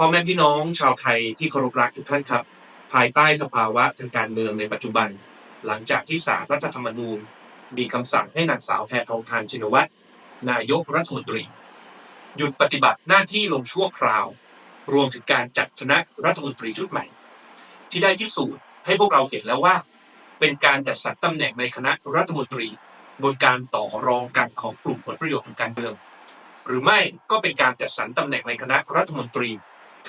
พ่อแม่พี่น้องชาวไทยที่เคารพรักทุกท่านครับ ภายใต้สภาวะทางการเมืองในปัจจุบัน หลังจากที่ศาลรัฐธรรมนูญ มีคำสั่งให้นางสาวแพทองทานชินวัตรนายกรัฐมนตรี หยุดปฏิบัติหน้าที่ลงชั่วคราว รวมถึงการจัดคณะรัฐมนตรีชุดใหม่ ที่ได้พิสูจน์ให้พวกเราเห็นแล้วว่า เป็นการจัดสรรตำแหน่งในคณะรัฐมนตรี บนการต่อรองกันของกลุ่มผลประโยชน์ทางการเมือง หรือไม่ก็เป็นการจัดสรรตำแหน่งในคณะรัฐมนตรี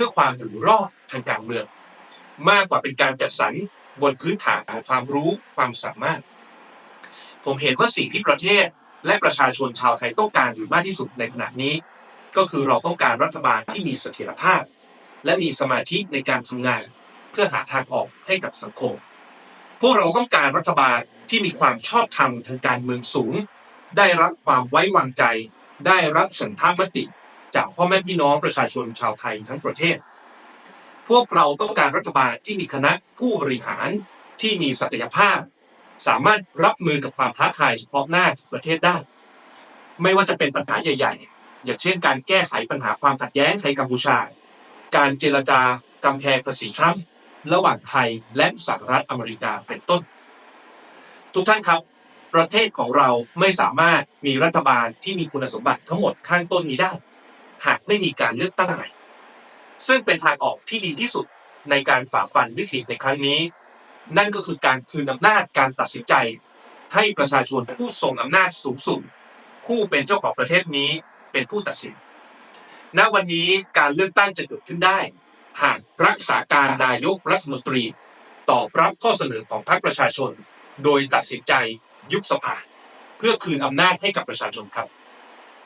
พื่อความอยู่รอดทางการเมือง มากกว่าเป็นการจัดสรรบนพื้นฐานของความรู้ความสามารถ ผมเห็นว่าสิ่งที่ประเทศและประชาชนชาวไทยต้องการอยู่มากที่สุดในขณะนี้ ก็คือเราต้องการรัฐบาลที่มีเสถียรภาพ และมีสมาธิในการทำงาน เพื่อหาทางออกให้กับสังคม พวกเราต้องการรัฐบาลที่มีความชอบธรรมทางการเมืองสูง ได้รับความไว้วางใจ ได้รับฉันทามติ จากพ่อแม่พี่น้องประชาชนชาวไทยทั้งประเทศ พวกเราต้องการรัฐบาลที่มีคณะผู้บริหารที่มีศักยภาพ สามารถรับมือกับความท้าทายเฉพาะหน้าประเทศได้ ไม่ว่าจะเป็นปัญหาใหญ่ ๆ อย่างเช่น การแก้ไขปัญหาความขัดแย้งไทยกัมพูชา การเจรจากำแพงภาษีทรัมป์ระหว่างไทยและสหรัฐอเมริกาเป็นต้น ทุกท่านครับ ประเทศของเราไม่สามารถมีรัฐบาลที่มีคุณสมบัติทั้งหมดข้างต้นนี้ได้ หากไม่มีการเลือกตั้งใหม่ ซึ่งเป็นทางออกที่ดีที่สุดในการฝ่าฟันวิกฤตในครั้งนี้ นั่นก็คือการคืนอำนาจการตัดสินใจ ให้ประชาชนผู้ทรงอำนาจสูงสุดผู้เป็นเจ้าของประเทศนี้เป็นผู้ตัดสิน ณ วันนี้การเลือกตั้งจะเกิดขึ้นได้ หากรักษาการนายกรัฐมนตรี ตอบรับข้อเสนอของพรรคประชาชน โดยตัดสินใจยุบสภาเพื่อคืนอำนาจให้กับประชาชนครับ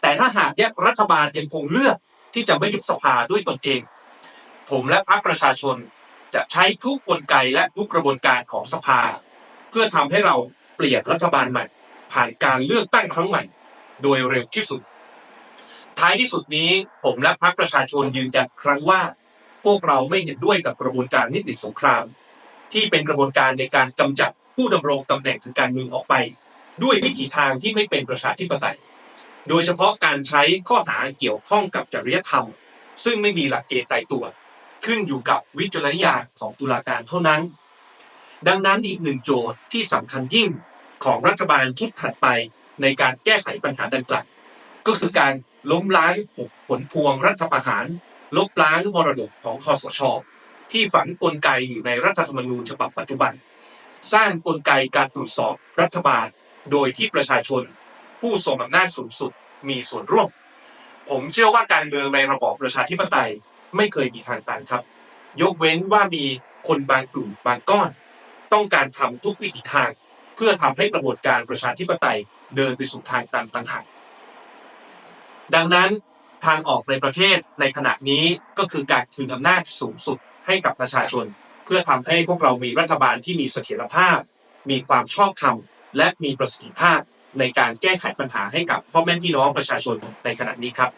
แต่ถ้าหากแยกรัฐบาลยังคงเลือกที่จะไม่ยุบสภาด้วยตนเอง ผมและพรรคประชาชนจะใช้ทุกกลไกและทุกกระบวนการของสภา เพื่อทำให้เราเปลี่ยนรัฐบาลใหม่ ผ่านการเลือกตั้งครั้งใหม่ โดยเร็วที่สุด ท้ายที่สุดนี้ผมและพรรคประชาชนยืนยันครั้งว่า พวกเราไม่เห็นด้วยกับกระบวนการนิติสงคราม ที่เป็นกระบวนการในการกำจัดผู้ดำรงตำแหน่งทางการเมืองออกไป ด้วยวิถีทางที่ไม่เป็นประชาธิปไตย โดยเฉพาะการใช้ข้อหาเกี่ยวข้องกับจริยธรรม ซึ่งไม่มีหลักเกณฑ์ตายตัว ขึ้นอยู่กับวิจารณญาณของตุลาการเท่านั้น ดังนั้นอีกหนึ่งโจทย์ที่สำคัญยิ่งของรัฐบาลชุดถัดไปในการแก้ไขปัญหาดังกล่าวก็คือการล้มล้างผลพวงรัฐประหาร ลบล้างมรดกของคอสช ที่ฝังกลไกอยู่ในรัฐธรรมนูญฉบับปัจจุบัน สร้างกลไกการตรวจสอบรัฐบาล โดยที่ประชาชน ผู้ทรงอำนาจสูงสุดมีส่วนร่วม ผมเชื่อว่าการเมืองในระบอบประชาธิปไตยไม่เคยมีทางตันครับ ยกเว้นว่ามีคนบางกลุ่มบางก้อน ต้องการทำทุกวิถีทาง เพื่อทำให้กระบวนการประชาธิปไตยเดินไปสู่ทางตันต่างหากดังนั้นทางออกในประเทศในขณะนี้ก็คือการคืนอำนาจสูงสุดให้กับประชาชน เพื่อทำให้พวกเรามีรัฐบาลที่มีเสถียรภาพ มีความชอบธรรมและมีประสิทธิภาพ ในการแก้ไขปัญหาให้กับพ่อแม่พี่น้องประชาชนในขณะนี้ครับ